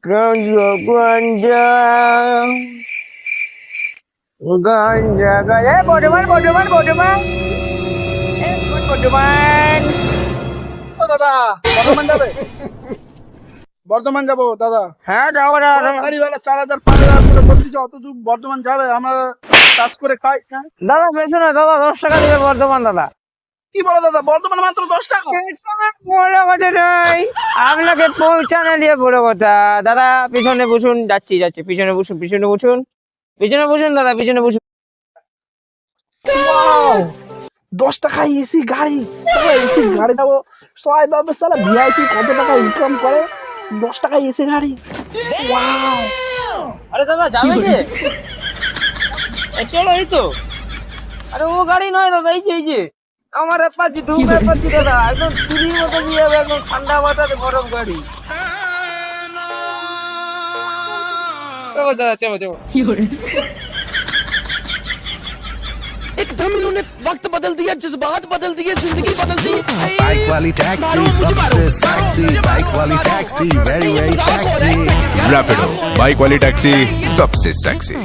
Ganja. Ganja, ganja. Eh, Bardhaman Bardhaman Bardhaman এ, বর্ধমান ও দাদা বর্ধমান যাবে? বর্ধমান যাব দাদা। হ্যাঁ যাব গাড়িওয়ালা চার হাজার পাঁচ হাজার করে অত দূর বর্ধমান যাবে আমরা চাষ করে খাই। দাদা বেশি না দাদা দশ টাকা দিবে বর্ধমান দাদা। কি বলো দাদা বর্ধমান মাত্র দশ টাকা বড় কথা নয়। আপনাকে পৌঁছানো দিয়ে বড় কথা। দাদা পিছনে বসুন যাচ্ছি যাচ্ছি। পিছনে বসুন পিছনে বসুন। পিছনে বসুন দাদা পিছনে বসুন। দশ টাকায় এসি গাড়ি। এসি গাড়ি যাব সবাই ভাবে সালা ভিআইপি কত টাকা ইনকাম করে? দশ টাকায় এসি গাড়ি। আরে দাদা যাবে যে চলো এই তো। আরে ও গাড়ি নয় দাদা এই যে এই যে। আমার পাচ্ছি ধূপ পাচ্ছি দাদা একদম চুরির মতো দিয়ে যাবে একদম ঠান্ডা বাতাসে গরম গাড়ি চলো দাদা চলো চলো एकदम इन्होंने वक्त बदल दिया जज्बात बदल दिए जिंदगी बदल दी बाइक वाली टैक्सी सबसे सेक्सी बाइक वाली taxi very very sexy Rapido bike वाली टैक्सी सबसे सेक्सी